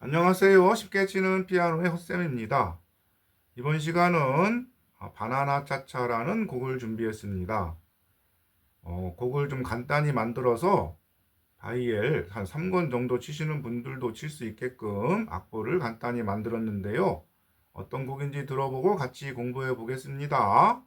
안녕하세요. 쉽게 치는 피아노의 헛쌤입니다. 이번 시간은 아, 바나나 차차라는 곡을 준비했습니다. 어, 곡을 좀 간단히 만들어서 바이엘 한 3권 정도 치시는 분들도 칠 수 있게끔 악보를 간단히 만들었는데요. 어떤 곡인지 들어보고 같이 공부해 보겠습니다.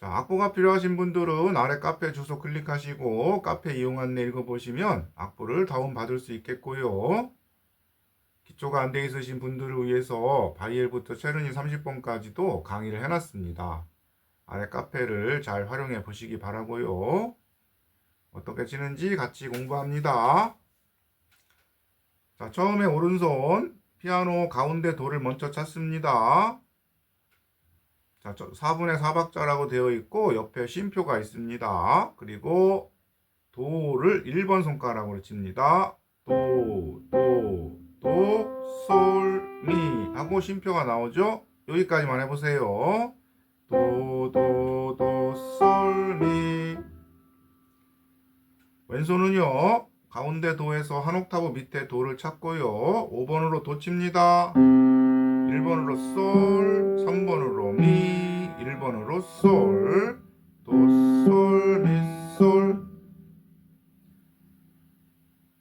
자, 악보가 필요하신 분들은 아래 카페 주소 클릭하시고 카페 이용 안내 읽어보시면 악보를 다운받을 수 있겠고요. 기초가 안 돼 있으신 분들을 위해서 바이엘부터 체르니 30번까지도 강의를 해놨습니다. 아래 카페를 잘 활용해 보시기 바라고요. 어떻게 치는지 같이 공부합니다. 자, 처음에 오른손 피아노 가운데 도를 먼저 찾습니다. 자, 4분의 4박자라고 되어 있고 옆에 쉼표가 있습니다. 그리고 도를 1번 손가락으로 칩니다. 도, 도, 도, 솔, 미 하고 쉼표가 나오죠? 여기까지만 해보세요. 도, 도, 도, 솔, 미 왼손은요. 가운데 도에서 한 옥타브 밑에 도를 찾고요. 5번으로 도 칩니다. 1번으로 솔, 3번으로 미, 1번으로 솔, 도, 솔, 미, 솔.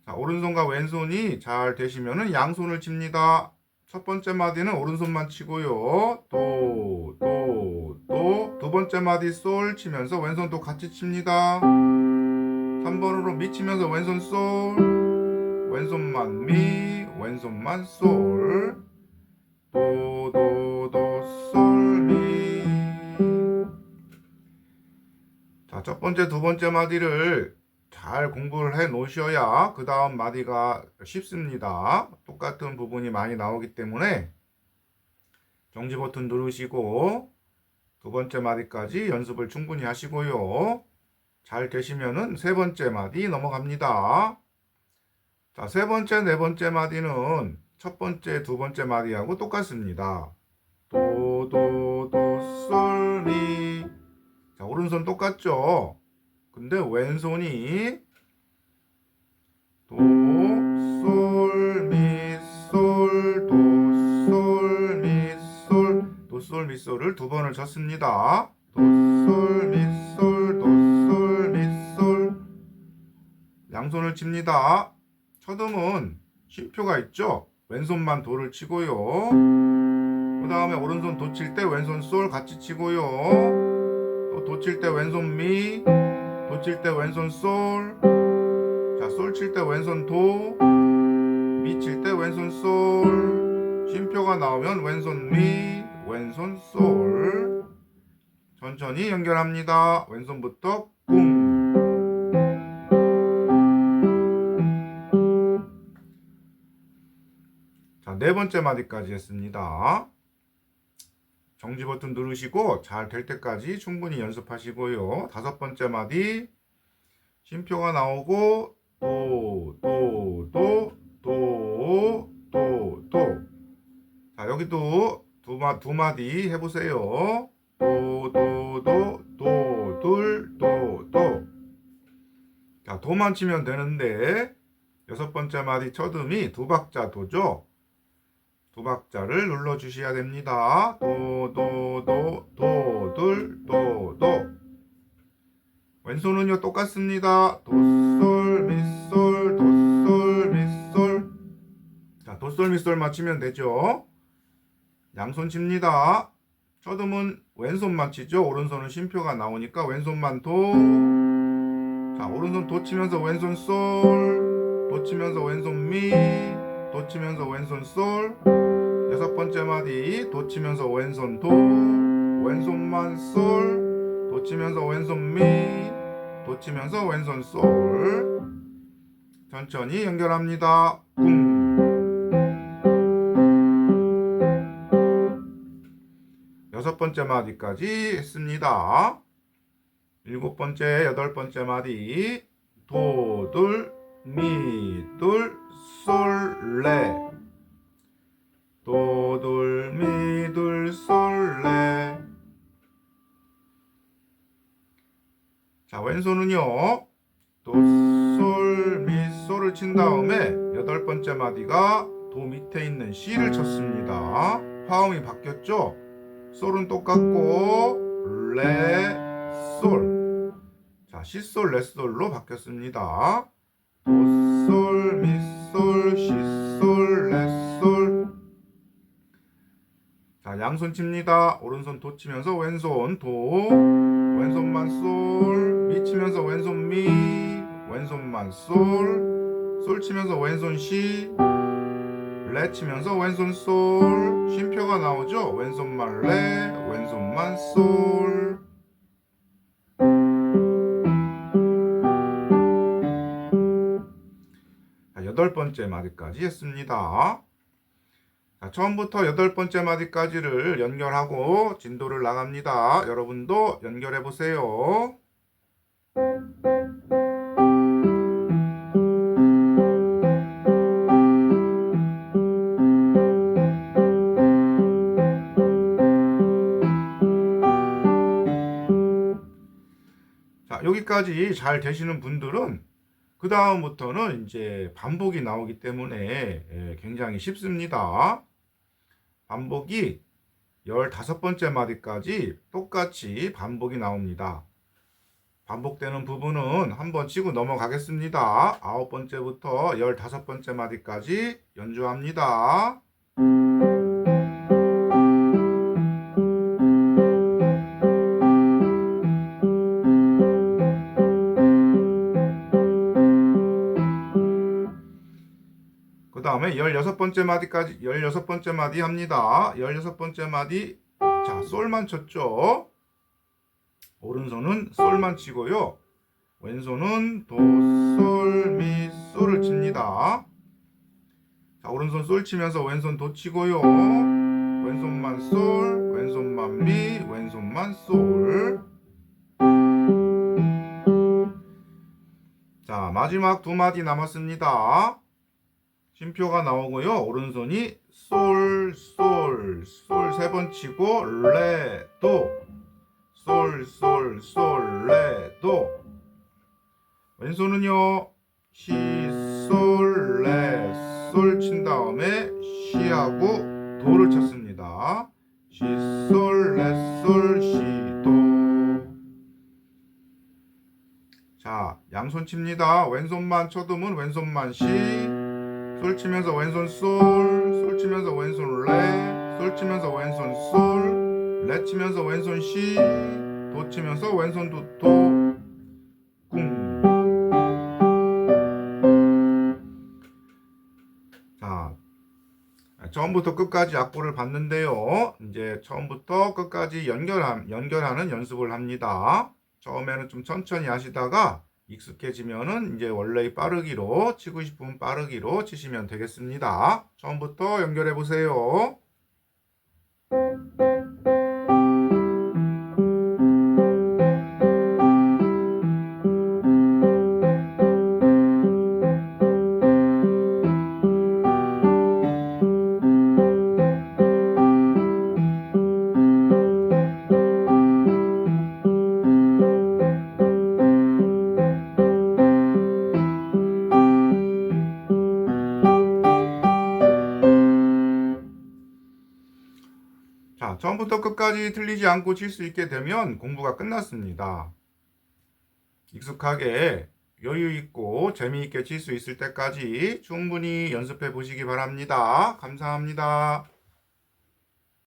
자, 오른손과 왼손이 잘 되시면은 양손을 칩니다. 첫 번째 마디는 오른손만 치고요. 도, 도, 도. 두 번째 마디 솔 치면서 왼손도 같이 칩니다. 3번으로 미 치면서 왼손 솔, 왼손만 미, 왼손만 솔. 자, 첫 번째, 두 번째 마디를 잘 공부를 해 놓으셔야 그 다음 마디가 쉽습니다. 똑같은 부분이 많이 나오기 때문에 정지 버튼 누르시고 두 번째 마디까지 연습을 충분히 하시고요. 잘 되시면은 세 번째 마디 넘어갑니다. 자, 세 번째, 네 번째 마디는 첫 번째, 두 번째 마디하고 똑같습니다. 도, 도, 도, 솔, 미. 자, 오른손 똑같죠? 근데 왼손이 도, 솔, 미, 솔, 도, 솔, 미, 솔, 도, 솔, 미, 솔을 두 번을 쳤습니다. 도, 솔, 미, 솔, 도, 솔, 미, 솔. 양손을 칩니다. 첫음은 쉼표가 있죠? 왼손만 도를 치고요. 그 다음에 오른손 도 칠 때 왼손 솔 같이 치고요. 또도칠 때 왼손 미, 도칠 때 왼손 솔. 자, 솔 칠 때 왼손 도, 미 칠 때 왼손 솔. 쉼표가 나오면 왼손 미, 왼손 솔. 천천히 연결합니다. 왼손부터 꿍. 자, 네 번째 마디까지 했습니다. 정지 버튼 누르시고 잘 될 때까지 충분히 연습하시고요. 다섯 번째 마디 쉼표가 나오고 도, 도, 도, 도, 도, 도. 자, 여기도 두, 마, 두 마디 해보세요. 도, 도, 도, 도, 둘, 도, 도. 자, 도만 치면 되는데 여섯 번째 마디 첫음이 두 박자 도죠. 두 박자를 눌러 주셔야 됩니다. 도, 도, 도, 도, 둘, 도, 도. 왼손은요 똑같습니다. 도, 솔, 미, 솔, 도, 솔, 미, 솔. 자, 도, 솔, 미, 솔 맞추면 되죠. 양손 칩니다. 첫음은 왼손만 치죠. 오른손은 쉼표가 나오니까 왼손만 도. 자, 오른손 도 치면서 왼손 솔, 도 치면서 왼손 미, 도치면서 왼손 솔. 여섯 번째 마디 도치면서 왼손 도. 왼손만 솔. 도치면서 왼손 미. 도치면서 왼손 솔. 천천히 연결합니다. 쿵. 여섯 번째 마디까지 했습니다. 일곱 번째 여덟 번째 마디. 도 둘. 미, 둘, 솔, 레. 도, 둘, 미, 둘, 솔, 레. 자, 왼손은요. 도, 솔, 미, 솔을 친 다음에 여덟 번째 마디가 도 밑에 있는 C를 쳤습니다. 화음이 바뀌었죠? 솔은 똑같고 레, 솔. 자, 시솔, 레솔로 바뀌었습니다. 도, 솔, 미, 솔, 시, 솔, 레, 솔. 자, 양손 칩니다. 오른손 도 치면서 왼손 도, 왼손만 솔, 미 치면서 왼손 미, 왼손만 솔, 솔 치면서 왼손 시, 레 치면서 왼손 솔, 쉼표가 나오죠? 왼손만 레, 왼손만 솔. 여덟 번째 마디까지 했습니다. 자, 처음부터 여덟 번째 마디까지를 연결하고 진도를 나갑니다. 여러분도 연결해 보세요. 자, 여기까지 잘 되시는 분들은 그 다음부터는 이제 반복이 나오기 때문에 예, 굉장히 쉽습니다. 반복이 15번째 마디까지 똑같이 반복이 나옵니다. 반복되는 부분은 한번 치고 넘어가겠습니다. 아홉 번째부터 15번째 마디까지 연주합니다. 다음에 16번째 마디까지 16번째 마디 합니다. 16번째 마디 자 솔만 쳤죠. 오른손은 솔만 치고요. 왼손은 도, 솔, 미, 솔을 칩니다. 자 오른손 솔 치면서 왼손 도 치고요. 왼손만 솔, 왼손만 미, 왼손만 솔. 자 마지막 두 마디 남았습니다. 쉼표가 나오고요. 오른손이 솔, 솔, 솔 세 번 치고 레, 도, 솔, 솔, 솔, 레, 도. 왼손은요. 시, 솔, 레, 솔 친 다음에 시하고 도를 쳤습니다. 시, 솔, 레, 솔, 시, 도. 자, 양손 칩니다. 왼손만 쳐두면 왼손만 시, 솔 치면서 왼손 솔, 솔 치면서 왼손 레, 솔 치면서 왼손 솔, 레 치면서 왼손 시, 도 치면서 왼손 도, 도, 처음부터 끝까지 악보를 봤는데요. 이제 처음부터 끝까지 연결함, 연결하는 연습을 합니다. 처음에는 좀 천천히 하시다가 익숙해지면은 이제 원래의 빠르기로 치고 싶은 빠르기로 치시면 되겠습니다. 처음부터 연결해 보세요. 자, 처음부터 끝까지 틀리지 않고 칠 수 있게 되면 공부가 끝났습니다. 익숙하게 여유 있고 재미있게 칠 수 있을 때까지 충분히 연습해 보시기 바랍니다. 감사합니다.